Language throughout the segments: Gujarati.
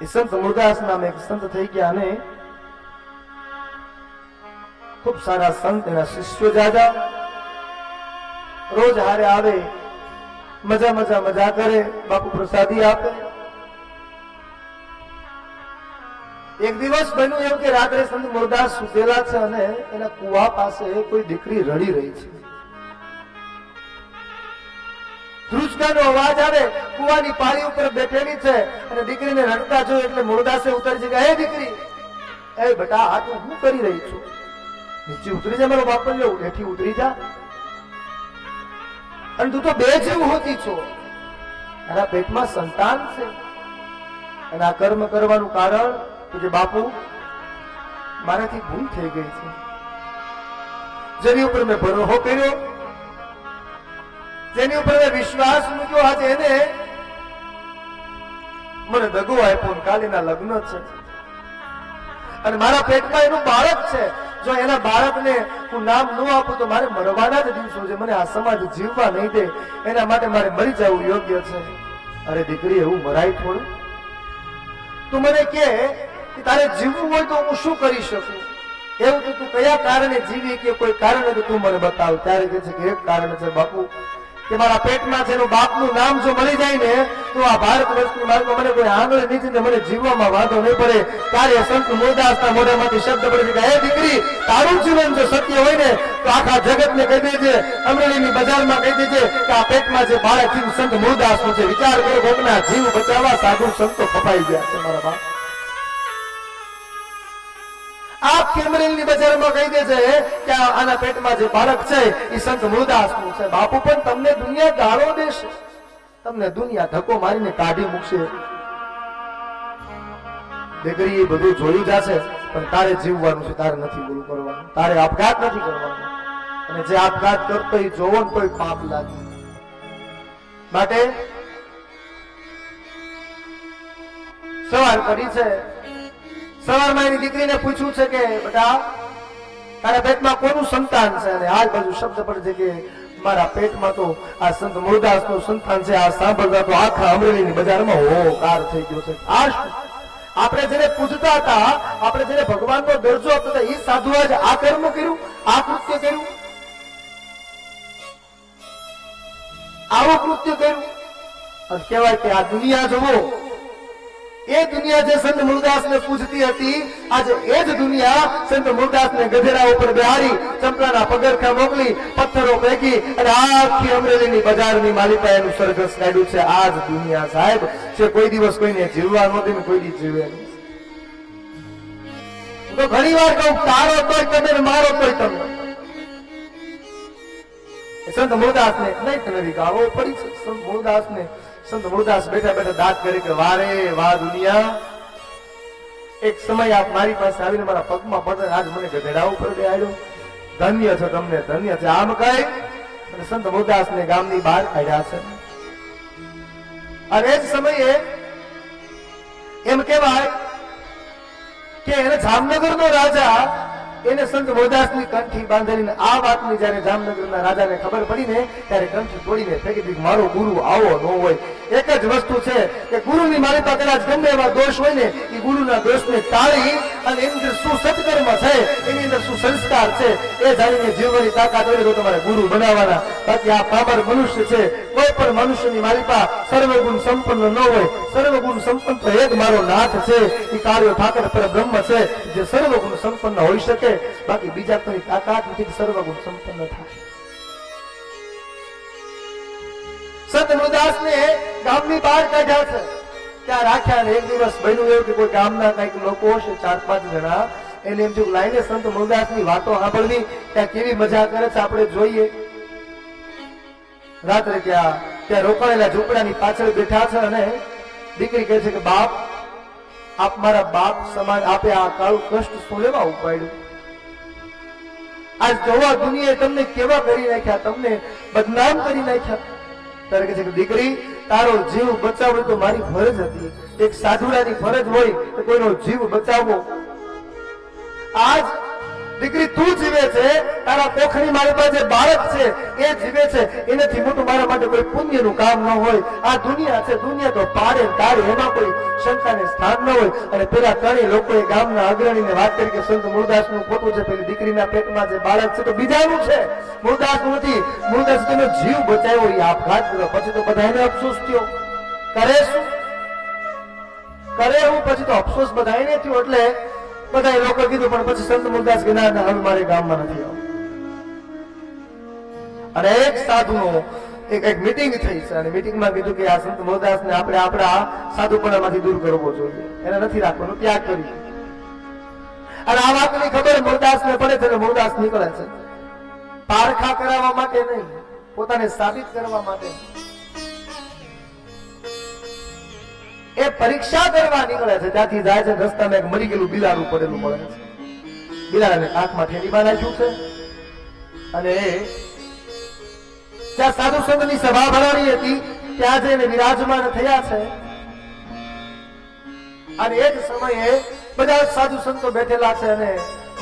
એ સંત મુરદાસ નામે એક સંત થઈ ગયા અને ખૂબ સારા સંત એના શિષ્યો જાજા. રોજ હારે આવે, મજા મજા મજા કરે, બાપુ પ્રસાદી આપે. એક દિવસ બન્યું એવું કે રાત્રે સંત મુરદાસ સુતેલા છે અને એના કુવા પાસે કોઈ દીકરી રડી રહી છે. ધ્રુજકાનો અવાજ આવે, કુવાની પાળી ઉપર બેઠેલી છે અને દીકરીને રડતા જોયું એટલે મુરદાસે ઉતરી છે હે દીકરી! એ બેટા, આ તું હું કરી રહી છું? નીચે ઉતરી જા, મારો બાપ લો એથી ઉતરી જા. અને તું તો બે જેવું હોતી છો. એના પેટમાં સંતાન છે. અને આ કર્મ કરવાનું કારણ તુજે બાપુ, મારાથી ભૂલ થઈ ગઈ છે. જેની ઉપર મેં ભરોહો કર્યો જેની ઉપર વિશ્વાસ મૂક્યો આજે એને મને દગો આપ્યો ને કાલે લગ્ન છે. અને મારા પેટમાં એનું બાળક છે. જો એના બાળકને હું નામ ન આપું તો મારે મરવાના જ દિવસો છે. મને આ સમાજ જીવવા નહીં દે. એના માટે મારે મરી જવું યોગ્ય છે. અરે દીકરી, એવું મરાય થોડું? તું મને કે તારે જીવવું હોય તો હું શું કરી શકું? એવું તો તું કયા કારણે જીવી કે કોઈ કારણે હતું તું મને બતાવ. ત્યારે કે છે કે એક કારણ છે બાપુ કે મારા પેટમાં છે એનું બાપનું નામ જો મળી જાય ને, તો આ ભારત વર્ષની માર્ગમાં મને કોઈ આંગળી નીચે ને મને જીવવામાં વાંધો નહીં પડે. તારે સંત મુરદાસના મોઢામાંથી શબ્દ પડે છે કે હે દીકરી, તારું જીવન જો સત્ય હોય ને, તો આખા જગતને કહી દેજે, અમરેલીની બજારમાં કહી દેજે કે આ પેટમાં જે બાળક સંત મુરદાસનું છે વિચાર કરો કોકના જીવ બચાવવા સાધુ સંતો કપાઈ ગયા છે મારા બાપ. દીકરી એ બધું જોયું જશે, પણ તારે જીવવાનું છે, તારે નથી બોલું કરવાનું. તારે આપઘાત નથી કરવાનો. અને જે આપઘાત કરતો એ જોવો ને તોય પાપ લાગે. માટે સવાર કરી છે સવારમાં એની દીકરીને પૂછ્યું છે કે, બેટા, તારા પેટમાં કોનું સંતાન છે? અને આ બાજુ શબ્દ પર કે મારા પેટમાં તો આ સંત મુરદાસનું સંતાન છે, આ સાંભળતા તો આખા અમરેલીની બજારમાં હોકાર થઈ ગયો છે. આ આપણે જેને પૂજતા હતા, આપણે જેને ભગવાનનો દરજ્જો આપતો હતા, એ સાધુ આજે આ કર્મ કર્યું, આ કૃત્ય કર્યું. આવું કૃત્ય કર્યું. કહેવાય કે આ દુનિયા જુઓ એ દુનિયા જે સંત મુરદાસ ને પૂજતી હતી, આજે એ જ દુનિયા સંત મુરદાસ ને ગધેડા ઉપર બિહારી ચંપલાના પગરખા મોકલી, પથ્થરો ફેંકી અને આખી અમરેલીની બજારની માલિકા એનું સરઘસ કાઢ્યું છે. આ જ દુનિયા સાહેબ, જે કોઈ દિવસ કોઈને જીવવા નહોતી ને કોઈ જીવે તો ઘણી વાર કહું, તારો તોય તમે મારો તોય તમે. સંત મુરદાસ ને નહીં તમે ગાવો પડી સંત મુરદાસ ને સંત મૂળદાસ બેઠા બેઠા દાંત કરી કે, વારે વા દુનિયા. એક સમય આપ મારી પાસે આવીને મારા પગમાં પડે આજ મને ગઢડા ઉપર આવ્યો ધન્ય છો તમને, ધન્ય છે. આમ કઈ? અને સંત મૂળદાસ ને ગામની બહાર કાઢ્યા છે. અને એ જ સમયે એમ કહેવાય કે એને જામનગર નો રાજા એને સંત મોદાસની કંઠી બાંધેલી આ વાતની જયારે જામનગરના રાજાને ખબર પડી ને ત્યારે કંઠ તોડીને ફેંકી દીધી મારો ગુરુ આવો ન હોય. એક જ વસ્તુ છે કે ગુરુની મારી પાસે ગમે એવા દોષ હોય ને, એ ગુરુના દોષને ટાળી અને એની અંદર શું સત્કર્મ છે, એની અંદર શું સંસ્કાર છે, એ જાણીને જીવવાની તાકાત હોય તો તમારે ગુરુ બનાવવાના. બાકી આ પામર મનુષ્ય છે, કોઈ પણ મનુષ્યની માલિકા સર્વગુણ સંપન્ન ન હોય. સર્વગુણ સંપન્ન તો એક મારો નાથ છે. એ કાર્યો ઠાકર પર બ્રહ્મ છે, જે સર્વગુણ સંપન્ન હોઈ શકે. બાકી બીજા કોઈ તાકાત નથી સર્વગુણ સંપન્ન થાય. સંત મુરદાસ ને ગામની બહાર કાઢ્યા છે મજા કરે છે આપણે જોઈએ. રાત્રે ત્યાં ત્યાં રોકાયેલા ઝૂંપડાની પાછળ બેઠા છે અને દીકરી કહે છે કે, બાપ, આપ મારા બાપ સમાન આપે આ કાળું કષ્ટ શું લેવા ઉપાડ્યું? આજ જોવા દુનિયાએ તમને કેવા કરી નાખ્યા? તમને બદનામ કરી નાખ્યા? ત્યારે કહે છે કે, દીકરી, તારો જીવ બચાવવો તો મારી ફરજ હતી. એક સાધુડાની ફરજ હોય તો કોઈનો જીવ બચાવવો. આજ દીકરી તું જીવે છે, તારા પોખરી મારી પાસે બાળક છે, એ જીવે છે, એનાથી મોટું મારા માટે કોઈ પુણ્યનું કામ ન હોય. આ દુનિયા છે, દુનિયા તો પાડે તારે, એમાં કોઈ શંકાને સ્થાન ન હોય. અને પેલા ત્રણેય લોકોએ ગામના અગ્રણીને વાત કરી કે સંત મૂળદાસનું ખોટું છે, પેલી દીકરીના પેટમાં જે બાળક છે તો બીજાનું છે. મૂળદાસનું નથી. મૂળદાસ તેનો જીવ બચાવ્યો, એ આપઘાત કર્યો. પછી તો બધાને અફસોસ થયો. કરે શું? કરે એવું પછી તો અફસોસ બધાને થયો. એટલે બધા લોકો કીધું, પણ પછી સંત મુરદાસ કે, ના ના, હવે મારે ગામમાં નથી આવવું. અને એક સાધુનો, એક એક મીટિંગ થઈ છે, અને મીટિંગમાં કીધું કે, આ સંત મુરદાસને આપણે આપણા સાધુપણામાંથી દૂર કરવો જોઈએ. એને નથી રાખવાનો, ત્યાગ કરીએ. અને આ વાતની ખબર મુરદાસને પડે છે અને મુરદાસ નીકળે છે. પારખા કરાવવા માટે નહીં, પોતાને સાબિત કરવા માટે એ પરીક્ષા કરવા નીકળે છે. ત્યાંથી જાય છે, રસ્તામાં એક મરી ગયેલું બિલાડું પડેલું મળે છે. બિલાડાને કાંખમાં ઠેલીમાં નાખ્યું છે અને ત્યાં સાધુ સંતની સભા ભરવાની હતી, ત્યાં જઈને વિરાજમાન થયા છે. અને એ જ સમયે બધા સાધુ સંતો બેઠેલા છે અને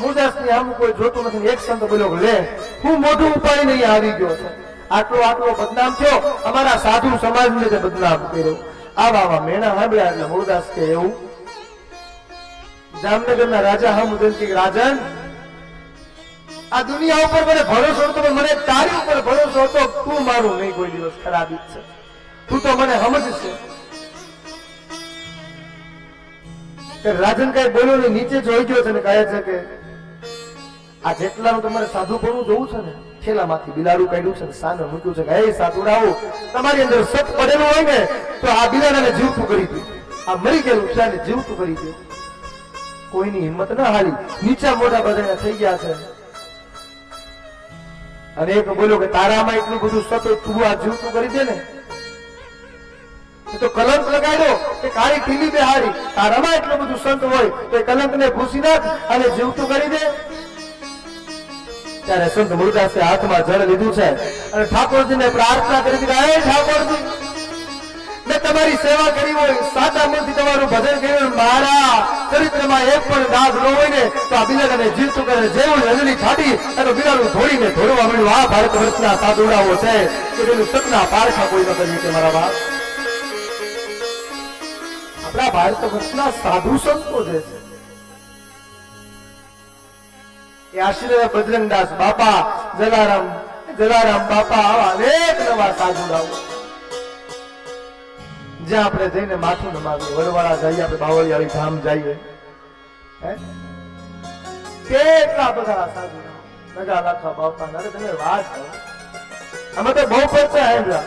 મુરદાસની આમ કોઈ જોતું નથી. એક સંત બોલ્યો, લે, હું મોઢું ઉપાય અહીંયા આવી ગયો છે. આટલો આટલો બદનામ થયો. અમારા સાધુ સમાજને બદનામ કર્યો. આવા આવા મેણા સાંભળ્યા એટલે મૂળદાસ કે એવું. જામનગરના રાજા હમ કે રાજન. આ દુનિયા ઉપર મને ભરોસો હતો મને તારી ઉપર ભરોસો હતો તું મારું નહીં, કોઈ દિવસ ખરાબ છે. તું તો મને સમજશે. રાજન કઈ બોલ્યો ને નીચે જોઈ ગયો છે ને કહે છે કે આ જેટલાનું તમારે સાધુ પણ જોવું છે ને થેલામાંથી બિલાડું કાઢ્યું છે સામે મૂક્યું છે હે સાતુડાઓ તમારી અંદર સત પડેલું હોય ને, તો આ બિલાડાને જીવતું કરી દે. આ મરી ગયેલું છે આને જીવતું કરી દે. કોઈની હિંમત ના હાલી નીચા મોટા બધા થઈ ગયા છે. અને એક બોલ્યો કે, તારામાં એટલું બધું સત તું આ જીવતું કરી દે ને. તો કલંક લગાડ્યો કે, કાળી ઢીલી બેહારી. તારામાં એટલું બધું સંત હોય, તો કલંક ને ભૂસી નાખ અને જીવતું કરી દે. ત્યારે સંત મુરદાસે હાથમાં જળ લીધું છે. અને ઠાકોરજીને પ્રાર્થના કરી હતી ઠાકોરજી, મેં તમારી સેવા કરી હોય, સાચા મનથી તમારું ભજન કર્યું મારા ચરિત્રમાં એક પણ દાગ ન હોય ને, તો આ બિલાડાને જીવતું કરે, જેવું રજની છાટી અને બિલાડું ધોળીને ધોળવા મળ્યું આ ભારત વર્ષના સાધુડાઓ છે. કે જેનું સપના પારખા કોઈ ન મારા બાપ. આપણા ભારત વર્ષના સાધુ સંતો જે છે એ બજરંગદાસ બાપા, જલારામ જલારામ બાપા, આવા અનેક નવા સાધુડાઓ જ્યાં આપણે જઈને માથું નમાવીએ, વડવાળા જઈએ, આપણે બાવળિયાળી ધામ જઈએ. કેટલા બધા સાધુ નગા લાખા બાપા અરે તમે વાત અમે તો બહુ પડશે આવ્યા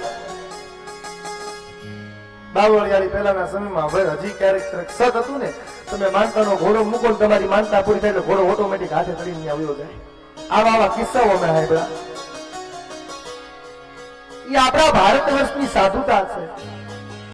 બાવળિયાળી પહેલાના સમયમાં હજી ક્યારેક સત હતું ને તમે માનતાનો ઘોડો મૂકો તમારી માનતા પૂરી થાય એટલે ઘોડો ઓટોમેટિક હાથે ચડીને ત્યાં આવ્યો જાય આવા આવા કિસ્સાઓ અમે સાંભળ્યા. એ આપણા ભારત વર્ષની સાધુતા છે.